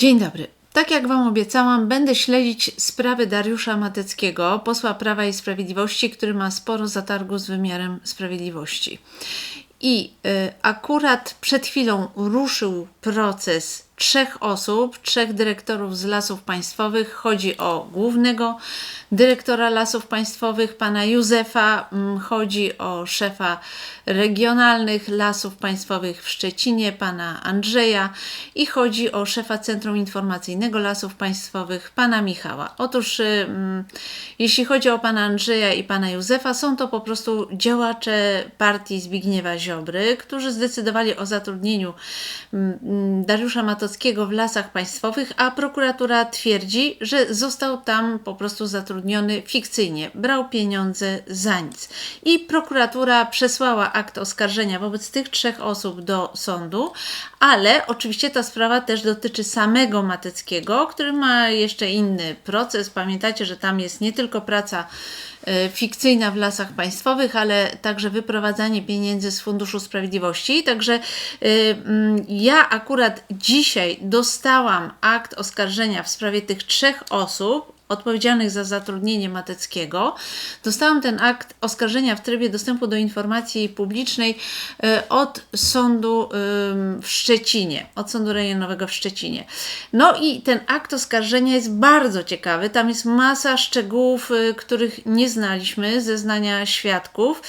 Dzień dobry. Tak jak Wam obiecałam, będę śledzić sprawy Dariusza Mateckiego, posła Prawa i Sprawiedliwości, który ma sporo zatargu z wymiarem sprawiedliwości. I y, akurat przed chwilą ruszył proces trzech osób, trzech dyrektorów z lasów państwowych. Chodzi o głównego dyrektora lasów państwowych, pana Józefa, mm, chodzi o szefa regionalnych lasów państwowych w Szczecinie, pana Andrzeja i chodzi o szefa Centrum Informacyjnego Lasów Państwowych, pana Michała. Otóż, mm, jeśli chodzi o pana Andrzeja i pana Józefa, są to po prostu działacze partii Zbigniewa Ziobry, którzy zdecydowali o zatrudnieniu mm, Dariusza Matockiego w lasach państwowych, a prokuratura twierdzi, że został tam po prostu zatrudniony fikcyjnie, brał pieniądze za nic. I prokuratura przesłała akt oskarżenia wobec tych trzech osób do sądu, ale oczywiście ta sprawa też dotyczy samego Mateckiego, który ma jeszcze inny proces. Pamiętacie, że tam jest nie tylko praca fikcyjna w lasach państwowych, ale także wyprowadzanie pieniędzy z Funduszu Sprawiedliwości. Także y, mm, ja akurat dzisiaj dostałam akt oskarżenia w sprawie tych trzech osób odpowiedzialnych za zatrudnienie Mateckiego. Dostałam ten akt oskarżenia w trybie dostępu do informacji publicznej e, od sądu w Szczecinie, od sądu rejonowego w Szczecinie. No i ten akt oskarżenia jest bardzo ciekawy. Tam jest masa szczegółów, e, których nie znaliśmy, zeznania świadków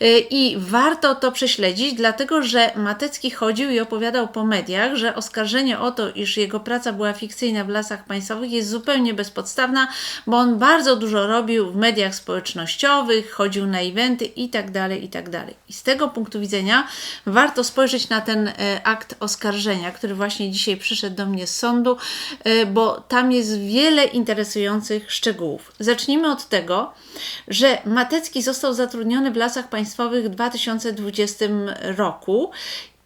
e, i warto to prześledzić, dlatego że Matecki chodził i opowiadał po mediach, że oskarżenie o to, iż jego praca była fikcyjna w lasach państwowych jest zupełnie bezpodstawna, bo on bardzo dużo robił w mediach społecznościowych, chodził na eventy itd., tak itd. Tak I z tego punktu widzenia warto spojrzeć na ten e, akt oskarżenia, który właśnie dzisiaj przyszedł do mnie z sądu, e, bo tam jest wiele interesujących szczegółów. Zacznijmy od tego, że Matecki został zatrudniony w Lasach Państwowych w 2020 roku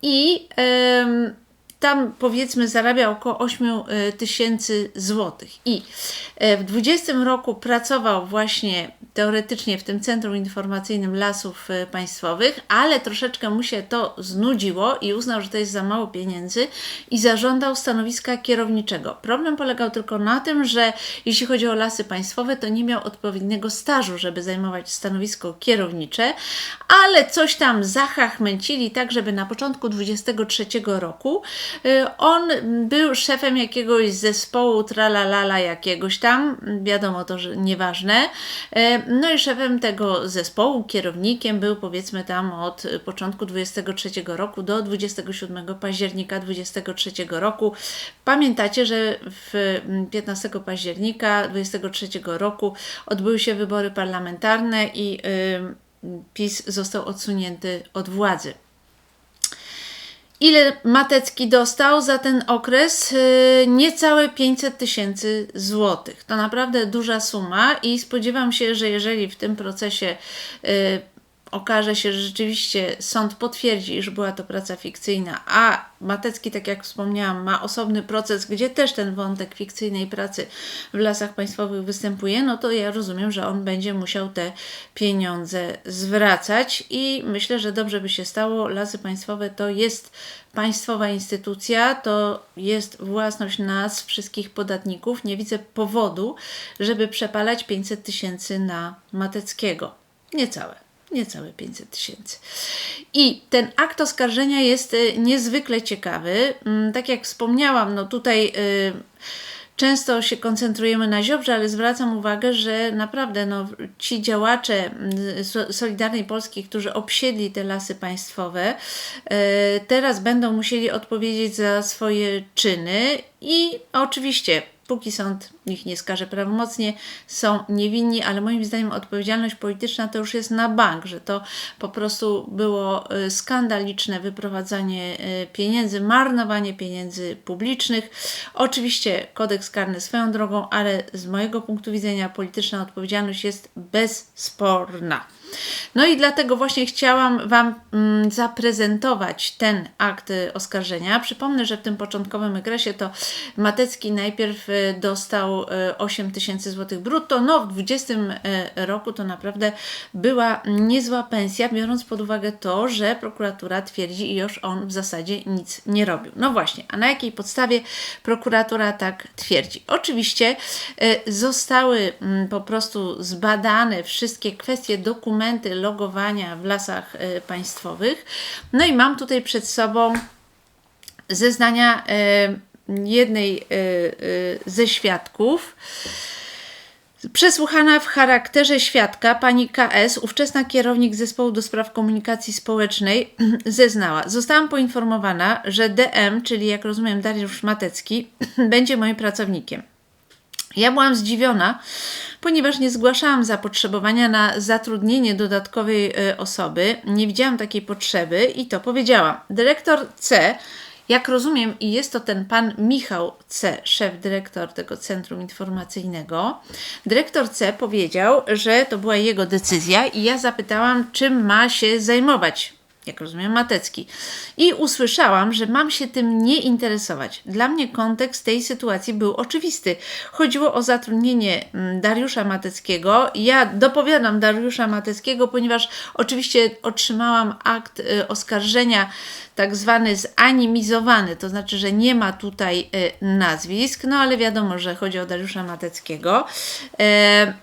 i yy, tam powiedzmy zarabia około 8 e, tysięcy złotych. I e, w 20 roku pracował właśnie teoretycznie w tym Centrum Informacyjnym Lasów e, Państwowych, ale troszeczkę mu się to znudziło i uznał, że to jest za mało pieniędzy i zażądał stanowiska kierowniczego. Problem polegał tylko na tym, że jeśli chodzi o lasy państwowe, to nie miał odpowiedniego stażu, żeby zajmować stanowisko kierownicze, ale coś tam zachachmęcili tak, żeby na początku 23 roku on był szefem jakiegoś zespołu tralalala jakiegoś tam, wiadomo to, że nieważne. Y, no i szefem tego zespołu, kierownikiem był powiedzmy tam od początku 23 roku do 27 października 23 roku. Pamiętacie, że w 15 października 23 roku odbyły się wybory parlamentarne i y, PiS został odsunięty od władzy. Ile Matecki dostał za ten okres? Y, niecałe 500 tysięcy złotych. To naprawdę duża suma i spodziewam się, że jeżeli w tym procesie y, okaże się, że rzeczywiście sąd potwierdzi, iż była to praca fikcyjna, a Matecki, tak jak wspomniałam, ma osobny proces, gdzie też ten wątek fikcyjnej pracy w lasach państwowych występuje, no to ja rozumiem, że on będzie musiał te pieniądze zwracać i myślę, że dobrze by się stało. Lasy państwowe to jest państwowa instytucja, to jest własność nas, wszystkich podatników. Nie widzę powodu, żeby przepalać 500 tysięcy na Mateckiego. Niecałe niecałe 500 tysięcy. I ten akt oskarżenia jest y, niezwykle ciekawy. Mm, tak jak wspomniałam, no tutaj y, często się koncentrujemy na Ziobrze, ale zwracam uwagę, że naprawdę no, ci działacze mm, Solidarnej Polski, którzy obsiedli te lasy państwowe, y, teraz będą musieli odpowiedzieć za swoje czyny i oczywiście póki sąd ich nie skaże prawomocnie, są niewinni, ale moim zdaniem odpowiedzialność polityczna to już jest na bank, że to po prostu było y, skandaliczne wyprowadzanie y, pieniędzy, marnowanie pieniędzy publicznych. Oczywiście kodeks karny swoją drogą, ale z mojego punktu widzenia polityczna odpowiedzialność jest bezsporna. No i dlatego właśnie chciałam Wam mm, zaprezentować ten akt y, oskarżenia. Przypomnę, że w tym początkowym egresie to Matecki najpierw y, dostał 8 tysięcy złotych brutto. No w 20 roku to naprawdę była niezła pensja, biorąc pod uwagę to, że prokuratura twierdzi, iż on w zasadzie nic nie robił. No właśnie, a na jakiej podstawie prokuratura tak twierdzi? Oczywiście zostały mm, po prostu zbadane wszystkie kwestie, dokumenty logowania w lasach e, państwowych. No i mam tutaj przed sobą zeznania e, jednej e, ze świadków. Przesłuchana w charakterze świadka pani KS, ówczesna kierownik zespołu do spraw komunikacji społecznej, zeznała: Zostałam poinformowana, że DM, czyli jak rozumiem Dariusz Matecki, będzie moim pracownikiem. Ja byłam zdziwiona, ponieważ nie zgłaszałam zapotrzebowania na zatrudnienie dodatkowej y, osoby. Nie widziałam takiej potrzeby i to powiedziałam. Dyrektor C, jak rozumiem, i jest to ten pan Michał C., szef dyrektor tego centrum informacyjnego. Dyrektor C powiedział, że to była jego decyzja, i ja zapytałam, czym ma się zajmować jak rozumiem, Matecki. I usłyszałam, że mam się tym nie interesować. Dla mnie kontekst tej sytuacji był oczywisty. Chodziło o zatrudnienie mm, Dariusza Mateckiego. Ja dopowiadam Dariusza Mateckiego, ponieważ oczywiście otrzymałam akt y, oskarżenia tak zwany zanimizowany, to znaczy, że nie ma tutaj y, nazwisk, no ale wiadomo, że chodzi o Dariusza Mateckiego. E,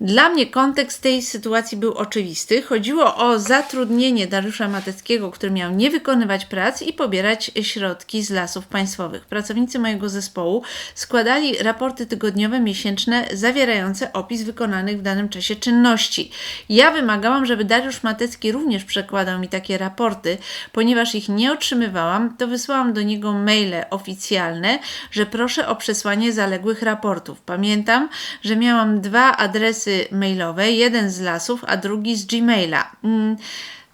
dla mnie kontekst tej sytuacji był oczywisty. Chodziło o zatrudnienie Dariusza Mateckiego, który miał nie wykonywać prac i pobierać środki z lasów państwowych. Pracownicy mojego zespołu składali raporty tygodniowe, miesięczne, zawierające opis wykonanych w danym czasie czynności. Ja wymagałam, żeby Dariusz Matecki również przekładał mi takie raporty. Ponieważ ich nie otrzymywałam, to wysłałam do niego maile oficjalne, że proszę o przesłanie zaległych raportów. Pamiętam, że miałam dwa adresy mailowe, jeden z lasów, a drugi z Gmaila.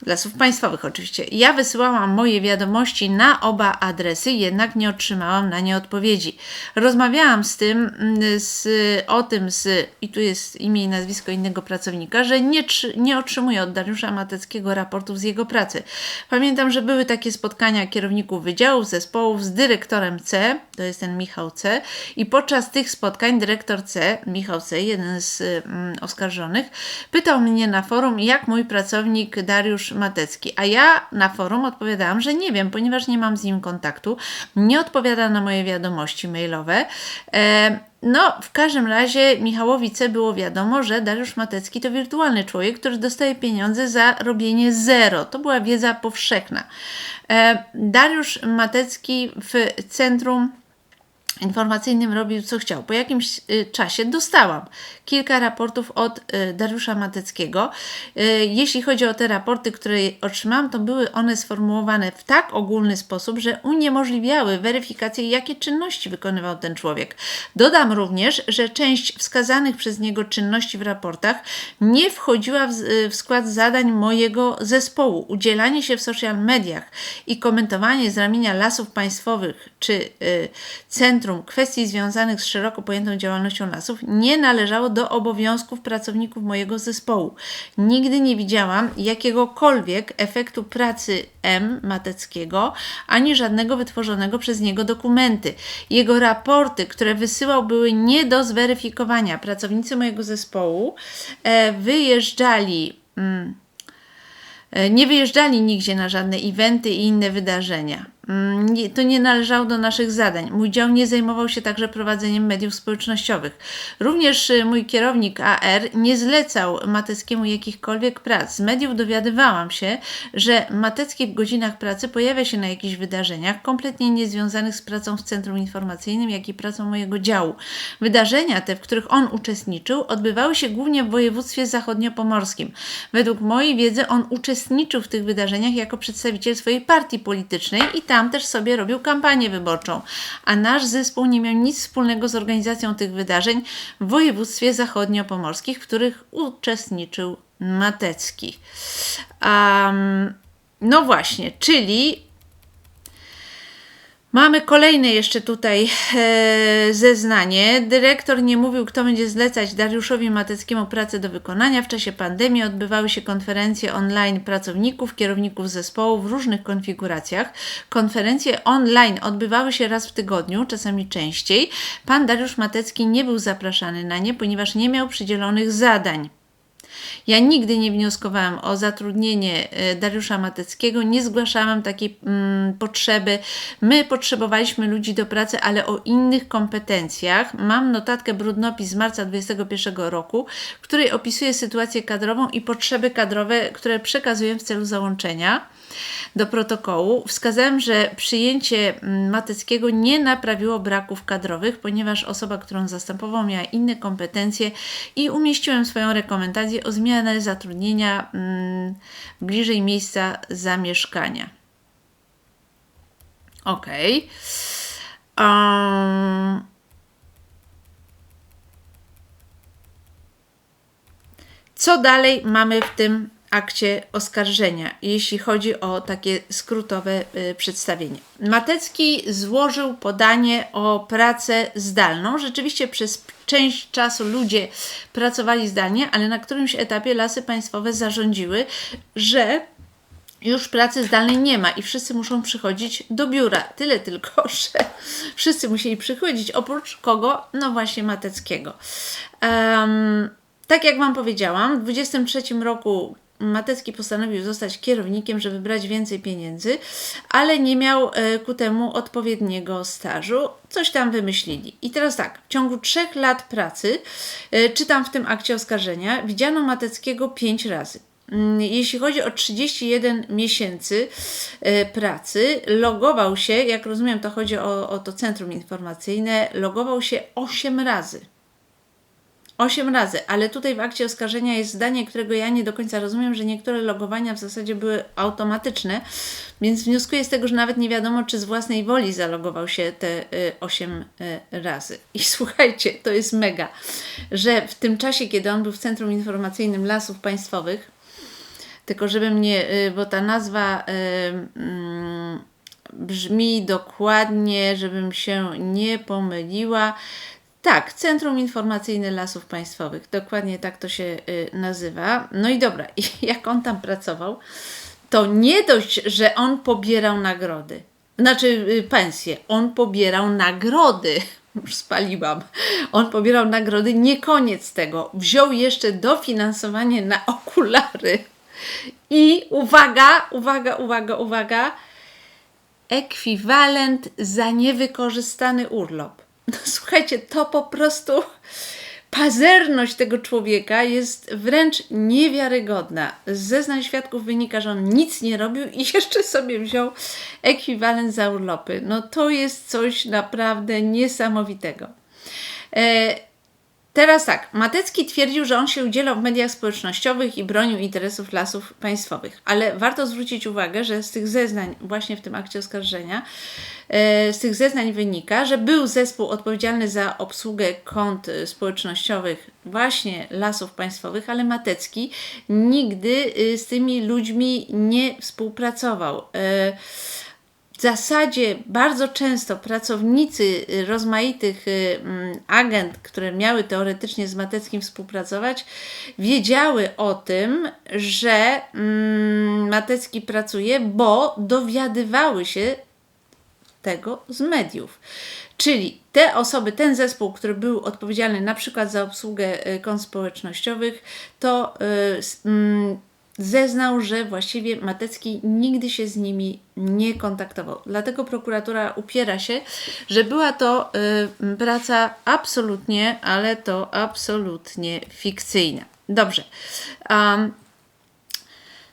Lasów państwowych oczywiście. Ja wysyłałam moje wiadomości na oba adresy, jednak nie otrzymałam na nie odpowiedzi. Rozmawiałam z tym, mm, z, o tym, z, i tu jest imię i nazwisko innego pracownika, że nie, nie otrzymuję od Dariusza Mateckiego raportów z jego pracy. Pamiętam, że były takie spotkania kierowników wydziałów, zespołów z dyrektorem C, to jest ten Michał C, i podczas tych spotkań dyrektor C, Michał C, jeden z mm, oskarżonych, pytał mnie na forum, jak mój pracownik Dariusz Matecki. A ja na forum odpowiadałam, że nie wiem, ponieważ nie mam z nim kontaktu, nie odpowiada na moje wiadomości mailowe. E, no, w każdym razie Michałowi C było wiadomo, że Dariusz Matecki to wirtualny człowiek, który dostaje pieniądze za robienie zero. To była wiedza powszechna. E, Dariusz Matecki w centrum informacyjnym robił co chciał. Po jakimś y, czasie dostałam kilka raportów od y, Dariusza Mateckiego. Y, jeśli chodzi o te raporty, które otrzymałam, to były one sformułowane w tak ogólny sposób, że uniemożliwiały weryfikację, jakie czynności wykonywał ten człowiek. Dodam również, że część wskazanych przez niego czynności w raportach nie wchodziła w, skład zadań mojego zespołu. Udzielanie się w social mediach i komentowanie z ramienia lasów państwowych czy centrum kwestii związanych z szeroko pojętą działalnością lasów nie należało do obowiązków pracowników mojego zespołu. Nigdy nie widziałam jakiegokolwiek efektu pracy M. Mateckiego, ani żadnego wytworzonego przez niego dokumenty. Jego raporty, które wysyłał, były nie do zweryfikowania. Pracownicy mojego zespołu e, wyjeżdżali. Mm, e, nie wyjeżdżali nigdzie na żadne eventy i inne wydarzenia. Mm, to nie należało do naszych zadań. Mój dział nie zajmował się także prowadzeniem mediów społecznościowych. Również y, mój kierownik AR nie zlecał Mateckiemu jakichkolwiek prac. Z mediów dowiadywałam się, że Matecki w godzinach pracy pojawia się na jakichś wydarzeniach kompletnie niezwiązanych z pracą w Centrum Informacyjnym, jak i pracą mojego działu. Wydarzenia te, w których on uczestniczył, odbywały się głównie w województwie zachodniopomorskim. Według mojej wiedzy on uczestniczył w tych wydarzeniach jako przedstawiciel swojej partii politycznej i tam tam też sobie robił kampanię wyborczą, a nasz zespół nie miał nic wspólnego z organizacją tych wydarzeń w województwie zachodnio-pomorskich, w których uczestniczył Matecki. Um, no właśnie, czyli Mamy kolejne jeszcze tutaj e, zeznanie. Dyrektor nie mówił, kto będzie zlecać Dariuszowi Mateckiemu pracę do wykonania. W czasie pandemii odbywały się konferencje online pracowników, kierowników zespołu w różnych konfiguracjach. Konferencje online odbywały się raz w tygodniu, czasami częściej. Pan Dariusz Matecki nie był zapraszany na nie, ponieważ nie miał przydzielonych zadań. Ja nigdy nie wnioskowałam o zatrudnienie e, Dariusza Mateckiego, nie zgłaszałam takiej mm, potrzeby. My potrzebowaliśmy ludzi do pracy, ale o innych kompetencjach. Mam notatkę brudnopis z marca 2021 roku, w której opisuję sytuację kadrową i potrzeby kadrowe, które przekazuję w celu załączenia do protokołu. Wskazałem, że przyjęcie mm, Mateckiego nie naprawiło braków kadrowych, ponieważ osoba, którą zastępował, miała inne kompetencje i umieściłem swoją rekomendację o zmianę zatrudnienia mm, bliżej miejsca zamieszkania. Ok. Um, co dalej mamy w tym akcie oskarżenia, jeśli chodzi o takie skrótowe y, przedstawienie. Matecki złożył podanie o pracę zdalną. Rzeczywiście przez część czasu ludzie pracowali zdalnie, ale na którymś etapie lasy państwowe zarządziły, że już pracy zdalnej nie ma i wszyscy muszą przychodzić do biura. Tyle tylko, że wszyscy musieli przychodzić, oprócz kogo? No właśnie Mateckiego. Um, tak jak Wam powiedziałam, w 23 roku Matecki postanowił zostać kierownikiem, żeby brać więcej pieniędzy, ale nie miał e, ku temu odpowiedniego stażu. Coś tam wymyślili. I teraz tak, w ciągu trzech lat pracy, e, czytam w tym akcie oskarżenia, widziano Mateckiego pięć razy. Mm, jeśli chodzi o 31 miesięcy e, pracy, logował się, jak rozumiem, to chodzi o, o to centrum informacyjne, logował się 8 razy. Osiem razy, ale tutaj w akcie oskarżenia jest zdanie, którego ja nie do końca rozumiem, że niektóre logowania w zasadzie były automatyczne, więc wnioskuję z tego, że nawet nie wiadomo, czy z własnej woli zalogował się te y, 8 y, razy. I słuchajcie, to jest mega, że w tym czasie, kiedy on był w Centrum Informacyjnym Lasów Państwowych, tylko żeby mnie, y, bo ta nazwa mm, brzmi dokładnie, żebym się nie pomyliła. Tak, Centrum Informacyjne Lasów Państwowych. Dokładnie tak to się y, nazywa. No i dobra, jak on tam pracował, to nie dość, że on pobierał nagrody, znaczy y, pensje, on pobierał nagrody. Już spaliłam. On pobierał nagrody, nie koniec tego. Wziął jeszcze dofinansowanie na okulary. I uwaga, uwaga, uwaga, uwaga, ekwiwalent za niewykorzystany urlop. No, słuchajcie, to po prostu pazerność tego człowieka jest wręcz niewiarygodna. Z zeznań świadków wynika, że on nic nie robił i jeszcze sobie wziął ekwiwalent za urlopy. No to jest coś naprawdę niesamowitego. E, Teraz tak, Matecki twierdził, że on się udzielał w mediach społecznościowych i bronił interesów lasów państwowych, ale warto zwrócić uwagę, że z tych zeznań, właśnie w tym akcie oskarżenia, e, z tych zeznań wynika, że był zespół odpowiedzialny za obsługę kont społecznościowych właśnie lasów państwowych, ale Matecki nigdy y, z tymi ludźmi nie współpracował. W zasadzie bardzo często pracownicy rozmaitych y, mm, agent, które miały teoretycznie z Mateckim współpracować, wiedziały o tym, że mm, Matecki pracuje, bo dowiadywały się tego z mediów. Czyli te osoby, ten zespół, który był odpowiedzialny na przykład za obsługę y, kont społecznościowych, to yy, zeznał, że właściwie Matecki nigdy się z nimi nie kontaktował. Dlatego prokuratura upiera się, że była to y, praca absolutnie, ale to absolutnie fikcyjna. Dobrze. Um,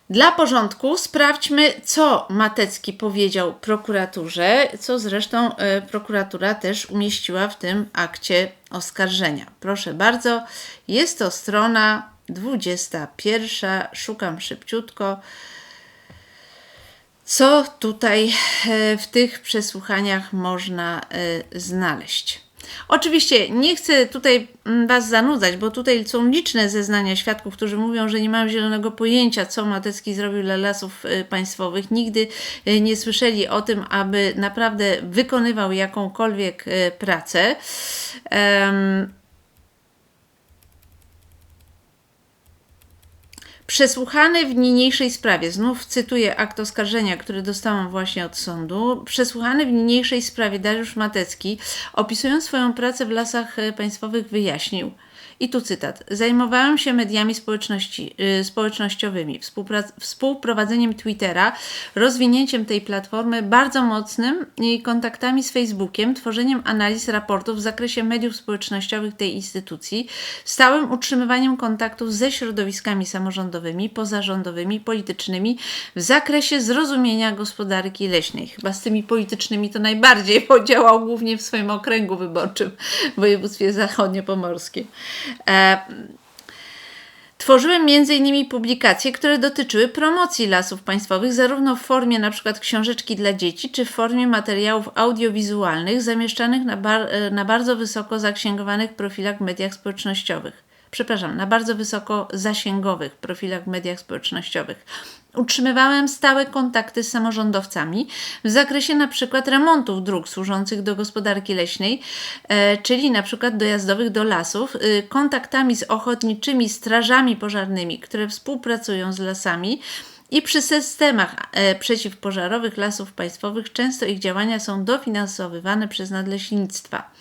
dla porządku sprawdźmy, co Matecki powiedział prokuraturze, co zresztą y, prokuratura też umieściła w tym akcie oskarżenia. Proszę bardzo, jest to strona 21. Szukam szybciutko. Co tutaj e, w tych przesłuchaniach można e, znaleźć? Oczywiście nie chcę tutaj mm, Was zanudzać, bo tutaj są liczne zeznania świadków, którzy mówią, że nie mają zielonego pojęcia, co Matecki zrobił dla lasów y, państwowych. Nigdy nie słyszeli o tym, aby naprawdę wykonywał jakąkolwiek pracę. Um, Przesłuchany w niniejszej sprawie, znów cytuję akt oskarżenia, który dostałam właśnie od sądu. Przesłuchany w niniejszej sprawie Dariusz Matecki, opisując swoją pracę w lasach e, państwowych, wyjaśnił – i tu cytat. Zajmowałem się mediami społeczności, yy, społecznościowymi, współprowadzeniem Twittera, rozwinięciem tej platformy bardzo mocnym i kontaktami z Facebookiem, tworzeniem analiz raportów w zakresie mediów społecznościowych tej instytucji, stałym utrzymywaniem kontaktów ze środowiskami samorządowymi, pozarządowymi, politycznymi w zakresie zrozumienia gospodarki leśnej. Chyba z tymi politycznymi to najbardziej podziałał głównie w swoim okręgu wyborczym w województwie zachodniopomorskim. E, tworzyłem m.in. publikacje, które dotyczyły promocji lasów państwowych, zarówno w formie np. książeczki dla dzieci, czy w formie materiałów audiowizualnych zamieszczanych na, bar e, na bardzo wysoko zaksięgowanych profilach w mediach społecznościowych przepraszam, na bardzo wysoko zasięgowych profilach w mediach społecznościowych. Utrzymywałem stałe kontakty z samorządowcami w zakresie na przykład remontów dróg służących do gospodarki leśnej, e, czyli na przykład dojazdowych do lasów, e, kontaktami z ochotniczymi strażami pożarnymi, które współpracują z lasami, i przy systemach e, przeciwpożarowych lasów państwowych często ich działania są dofinansowywane przez nadleśnictwa.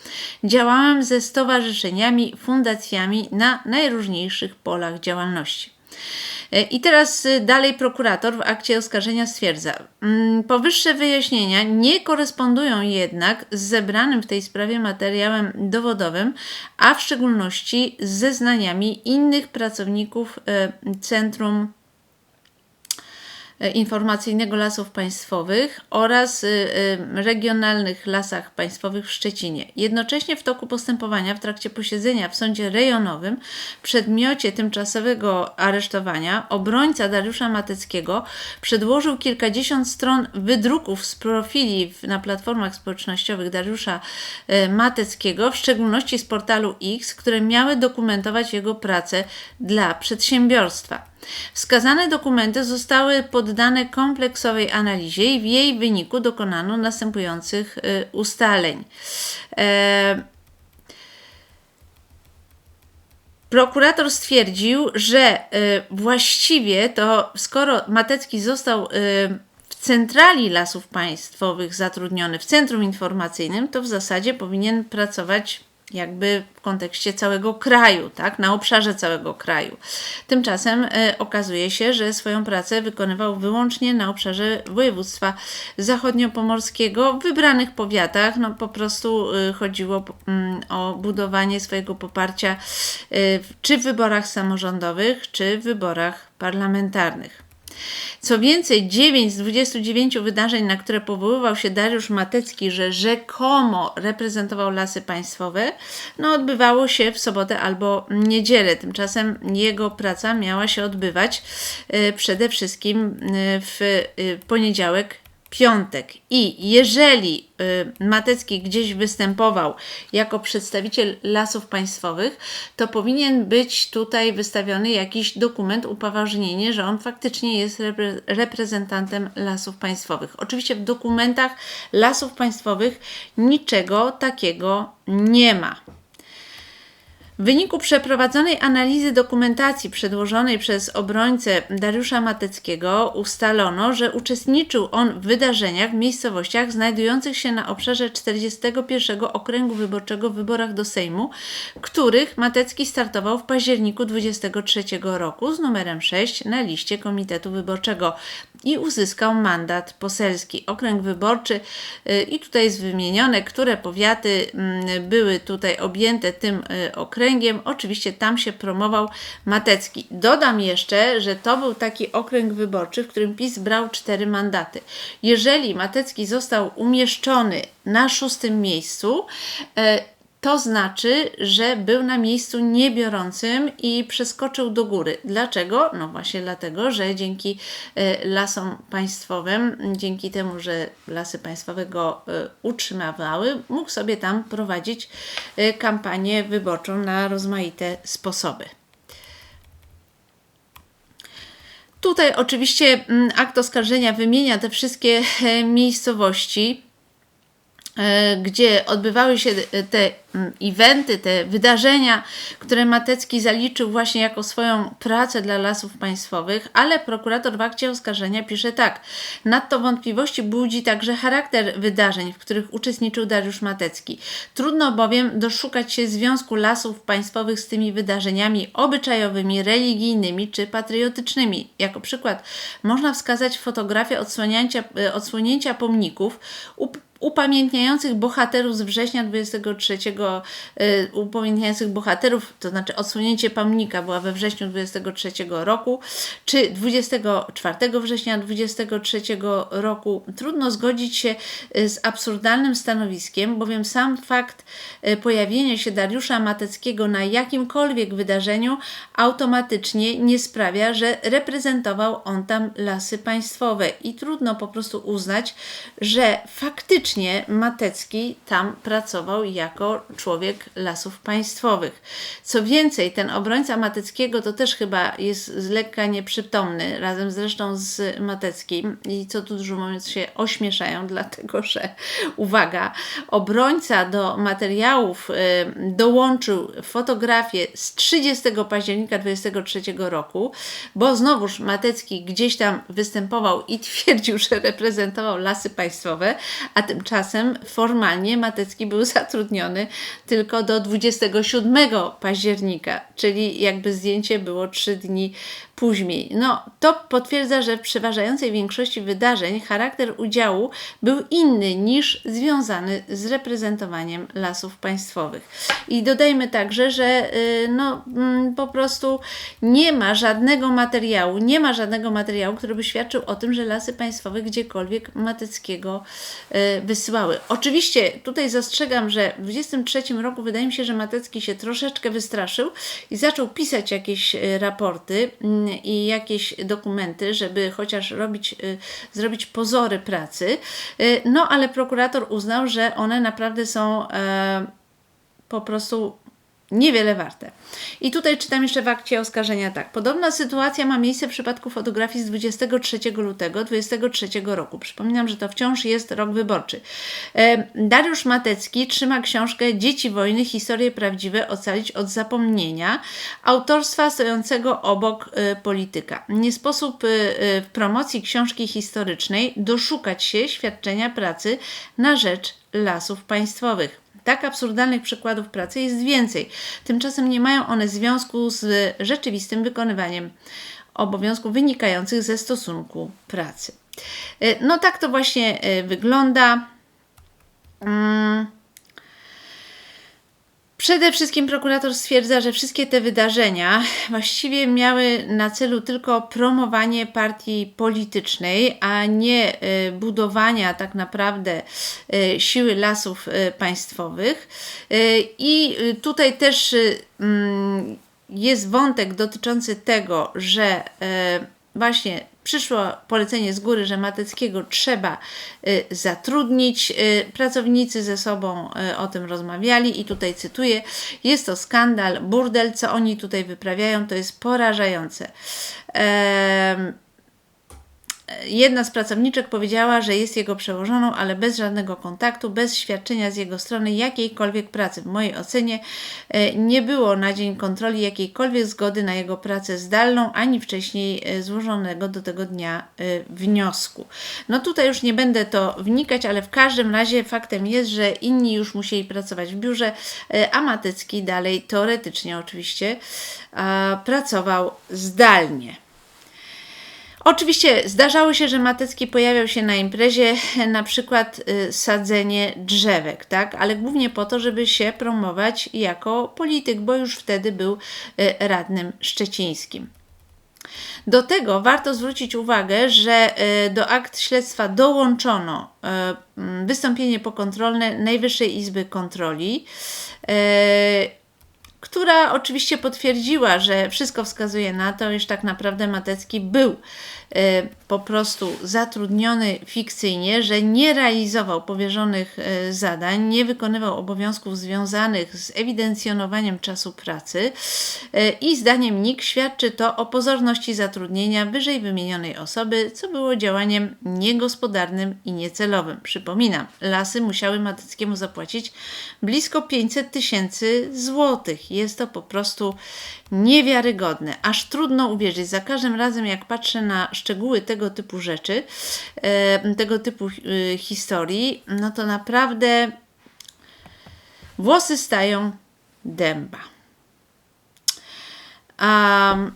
Działałam ze stowarzyszeniami, fundacjami na najróżniejszych polach działalności. E, I teraz y, dalej prokurator w akcie oskarżenia stwierdza, mm, powyższe wyjaśnienia nie korespondują jednak z zebranym w tej sprawie materiałem dowodowym, a w szczególności z zeznaniami innych pracowników e, Centrum informacyjnego Lasów Państwowych oraz y, y, regionalnych lasach państwowych w Szczecinie. Jednocześnie w toku postępowania, w trakcie posiedzenia w sądzie rejonowym, w przedmiocie tymczasowego aresztowania, obrońca Dariusza Mateckiego przedłożył kilkadziesiąt stron wydruków z profili na platformach społecznościowych Dariusza y, Mateckiego, w szczególności z portalu X, które miały dokumentować jego pracę dla przedsiębiorstwa. Wskazane dokumenty zostały poddane kompleksowej analizie i w jej wyniku dokonano następujących y, ustaleń. E, prokurator stwierdził, że y, właściwie to skoro Matecki został y, w centrali lasów państwowych zatrudniony, w centrum informacyjnym, to w zasadzie powinien pracować jakby w kontekście całego kraju, tak, na obszarze całego kraju. Tymczasem y, okazuje się, że swoją pracę wykonywał wyłącznie na obszarze województwa zachodniopomorskiego, w wybranych powiatach, no po prostu y, chodziło y, o budowanie swojego poparcia czy w wyborach samorządowych, czy w wyborach parlamentarnych. Co więcej, 9 z 29 wydarzeń, na które powoływał się Dariusz Matecki, że rzekomo reprezentował lasy państwowe, no odbywało się w sobotę albo niedzielę. Tymczasem jego praca miała się odbywać y, przede wszystkim y, w y, poniedziałek piątek. I jeżeli y, Matecki gdzieś występował jako przedstawiciel lasów państwowych, to powinien być tutaj wystawiony jakiś dokument, upoważnienie, że on faktycznie jest repre reprezentantem lasów państwowych. Oczywiście w dokumentach lasów państwowych niczego takiego nie ma. W wyniku przeprowadzonej analizy dokumentacji przedłożonej przez obrońcę Dariusza Mateckiego ustalono, że uczestniczył on w wydarzeniach w miejscowościach znajdujących się na obszarze 41 Okręgu Wyborczego w wyborach do Sejmu, których Matecki startował w październiku 23 roku z numerem 6 na liście Komitetu Wyborczego i uzyskał mandat poselski. Okręg wyborczy y, i tutaj jest wymienione, które powiaty mm, były tutaj objęte tym y, okręgiem. Oczywiście tam się promował Matecki. Dodam jeszcze, że to był taki okręg wyborczy, w którym PiS brał cztery mandaty. Jeżeli Matecki został umieszczony na szóstym miejscu, y, to znaczy, że był na miejscu niebiorącym i przeskoczył do góry. Dlaczego? No właśnie dlatego, że dzięki e, lasom państwowym, dzięki temu, że lasy państwowe go e, utrzymywały, mógł sobie tam prowadzić e, kampanię wyborczą na rozmaite sposoby. Tutaj oczywiście mm, akt oskarżenia wymienia te wszystkie miejscowości, gdzie odbywały się te mm, eventy, te wydarzenia, które Matecki zaliczył właśnie jako swoją pracę dla lasów państwowych, ale prokurator w akcie oskarżenia pisze tak. Nadto wątpliwości budzi także charakter wydarzeń, w których uczestniczył Dariusz Matecki. Trudno bowiem doszukać się związku lasów państwowych z tymi wydarzeniami obyczajowymi, religijnymi czy patriotycznymi. Jako przykład można wskazać fotografię odsłonięcia, e, odsłonięcia pomników upamiętniających bohaterów z września 23, y, upamiętniających bohaterów, to znaczy odsunięcie pomnika była we wrześniu 23 roku, czy 24 września 23 roku. Trudno zgodzić się y, z absurdalnym stanowiskiem, bowiem sam fakt y, pojawienia się Dariusza Mateckiego na jakimkolwiek wydarzeniu automatycznie nie sprawia, że reprezentował on tam lasy państwowe i trudno po prostu uznać, że faktycznie faktycznie Matecki tam pracował jako człowiek lasów państwowych. Co więcej, ten obrońca Mateckiego to też chyba jest z lekka nieprzytomny, razem zresztą z Mateckim i co tu dużo mówiąc się ośmieszają, dlatego że uwaga, obrońca do materiałów y, dołączył fotografię z 30 października 23 roku, bo znowuż Matecki gdzieś tam występował i twierdził, że reprezentował lasy państwowe, a tym Tymczasem formalnie Matecki był zatrudniony tylko do 27 października, czyli jakby zdjęcie było trzy dni później. No, to potwierdza, że w przeważającej większości wydarzeń charakter udziału był inny niż związany z reprezentowaniem lasów państwowych. I dodajmy także, że y, no, mm, po prostu nie ma żadnego materiału, nie ma żadnego materiału, który by świadczył o tym, że lasy państwowe gdziekolwiek Mateckiego y, wysyłały. Oczywiście tutaj zastrzegam, że w 23 roku wydaje mi się, że Matecki się troszeczkę wystraszył i zaczął pisać jakieś y, raporty mm, i jakieś dokumenty, żeby chociaż robić, y, zrobić pozory pracy. Y, no ale prokurator uznał, że one naprawdę są e, po prostu niewiele warte. I tutaj czytam jeszcze w akcie oskarżenia tak. Podobna sytuacja ma miejsce w przypadku fotografii z 23 lutego 2023 roku. Przypominam, że to wciąż jest rok wyborczy. E, Dariusz Matecki trzyma książkę Dzieci wojny, historie prawdziwe ocalić od zapomnienia autorstwa stojącego obok e, polityka. Nie sposób e, w promocji książki historycznej doszukać się świadczenia pracy na rzecz lasów państwowych. Tak absurdalnych przykładów pracy jest więcej. Tymczasem nie mają one związku z rzeczywistym wykonywaniem obowiązków wynikających ze stosunku pracy. E, no tak to właśnie e, wygląda. Hmm. Przede wszystkim prokurator stwierdza, że wszystkie te wydarzenia właściwie miały na celu tylko promowanie partii politycznej, a nie e, budowania tak naprawdę e, siły lasów e, państwowych. I tutaj też mm, jest wątek dotyczący tego, że właśnie przyszło polecenie z góry, że Mateckiego trzeba y, zatrudnić. Y, pracownicy ze sobą y, o tym rozmawiali i tutaj cytuję: Jest to skandal, burdel, co oni tutaj wyprawiają, to jest porażające. Jedna z pracowniczek powiedziała, że jest jego przełożoną, ale bez żadnego kontaktu, bez świadczenia z jego strony jakiejkolwiek pracy. W mojej ocenie e, nie było na dzień kontroli jakiejkolwiek zgody na jego pracę zdalną, ani wcześniej e, złożonego do tego dnia e, wniosku. No tutaj już nie będę to wnikać, ale w każdym razie faktem jest, że inni już musieli pracować w biurze, a Matecki dalej teoretycznie oczywiście pracował zdalnie. Oczywiście zdarzało się, że Matecki pojawiał się na imprezie, na przykład y, sadzenie drzewek, tak? ale głównie po to, żeby się promować jako polityk, bo już wtedy był y, radnym szczecińskim. Do tego warto zwrócić uwagę, że e, do akt śledztwa dołączono wystąpienie pokontrolne Najwyższej Izby Kontroli, która oczywiście potwierdziła, że wszystko wskazuje na to, iż tak naprawdę Matecki był po prostu zatrudniony fikcyjnie, że nie realizował powierzonych e, zadań, nie wykonywał obowiązków związanych z ewidencjonowaniem czasu pracy e, i zdaniem NIK świadczy to o pozorności zatrudnienia wyżej wymienionej osoby, co było działaniem niegospodarnym i niecelowym. Przypominam, lasy musiały Mateckiemu zapłacić blisko 500 tysięcy złotych. Jest to po prostu niewiarygodne, aż trudno uwierzyć. Za każdym razem, jak patrzę na szczegóły tego typu rzeczy, tego typu e, historii, no to naprawdę włosy stają dęba. Um,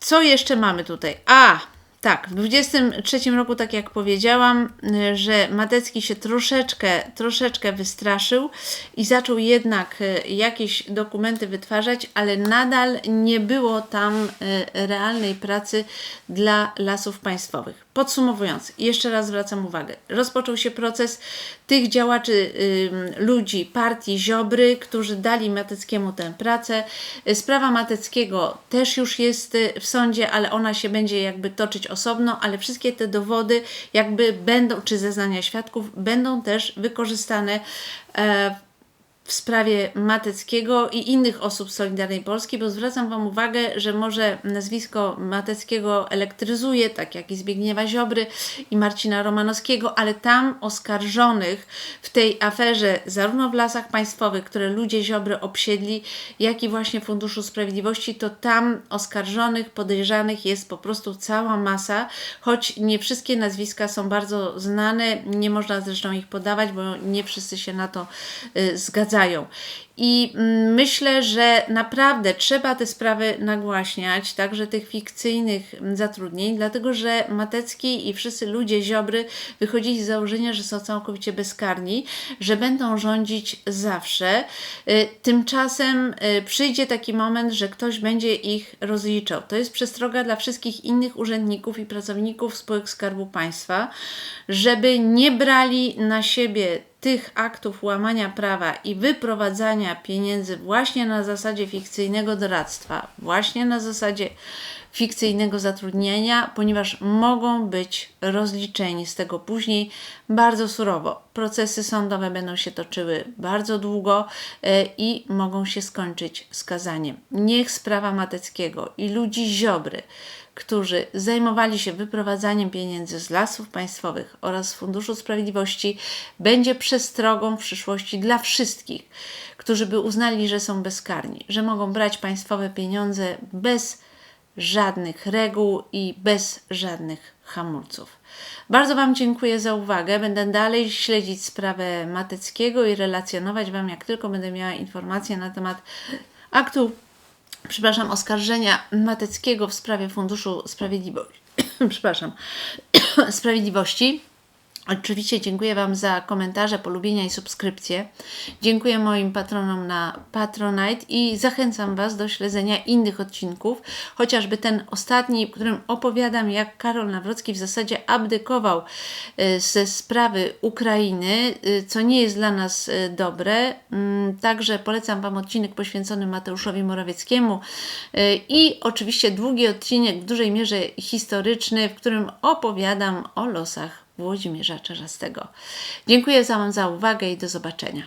co jeszcze mamy tutaj? A, tak, w 23 roku, tak jak powiedziałam, y, że Matecki się troszeczkę, troszeczkę wystraszył i zaczął jednak y, jakieś dokumenty wytwarzać, ale nadal nie było tam y, realnej pracy dla lasów państwowych. Podsumowując, jeszcze raz zwracam uwagę, rozpoczął się proces tych działaczy, y, ludzi partii Ziobry, którzy dali Mateckiemu tę pracę. Sprawa Mateckiego też już jest w sądzie, ale ona się będzie jakby toczyć osobno, ale wszystkie te dowody jakby będą, czy zeznania świadków, będą też wykorzystane e, w sprawie Mateckiego i innych osób Solidarnej Polski, bo zwracam Wam uwagę, że może nazwisko Mateckiego elektryzuje, tak jak i Zbigniewa Ziobry i Marcina Romanowskiego, ale tam oskarżonych w tej aferze, zarówno w lasach państwowych, które ludzie Ziobry obsiedli, jak i właśnie Funduszu Sprawiedliwości, to tam oskarżonych, podejrzanych jest po prostu cała masa, choć nie wszystkie nazwiska są bardzo znane, nie można zresztą ich podawać, bo nie wszyscy się na to y, zgadzają odradzają. I mm, myślę, że naprawdę trzeba te sprawy nagłaśniać, także tych fikcyjnych mm, zatrudnień, dlatego że Matecki i wszyscy ludzie Ziobry wychodzili z założenia, że są całkowicie bezkarni, że będą rządzić zawsze. Y, tymczasem y, przyjdzie taki moment, że ktoś będzie ich rozliczał. To jest przestroga dla wszystkich innych urzędników i pracowników spółek Skarbu Państwa, żeby nie brali na siebie tych aktów łamania prawa i wyprowadzania pieniędzy właśnie na zasadzie fikcyjnego doradztwa, właśnie na zasadzie fikcyjnego zatrudnienia, ponieważ mogą być rozliczeni z tego później bardzo surowo. Procesy sądowe będą się toczyły bardzo długo e, i mogą się skończyć skazaniem. Niech sprawa Mateckiego i ludzi Ziobry którzy zajmowali się wyprowadzaniem pieniędzy z lasów państwowych oraz Funduszu Sprawiedliwości, będzie przestrogą w przyszłości dla wszystkich, którzy by uznali, że są bezkarni, że mogą brać państwowe pieniądze bez żadnych reguł i bez żadnych hamulców. Bardzo Wam dziękuję za uwagę. Będę dalej śledzić sprawę Mateckiego i relacjonować Wam, jak tylko będę miała informacje na temat aktu przepraszam, oskarżenia Mateckiego w sprawie Funduszu Sprawiedliwości. przepraszam, Sprawiedliwości. Oczywiście dziękuję Wam za komentarze, polubienia i subskrypcje. Dziękuję moim patronom na Patronite i zachęcam Was do śledzenia innych odcinków, chociażby ten ostatni, w którym opowiadam, jak Karol Nawrocki w zasadzie abdykował y, ze sprawy Ukrainy, y, co nie jest dla nas y, dobre. Mm, także polecam Wam odcinek poświęcony Mateuszowi Morawieckiemu i oczywiście długi odcinek, w dużej mierze historyczny, w którym opowiadam o losach Włodzimierza Czarzastego. Dziękuję za Wam za uwagę i do zobaczenia.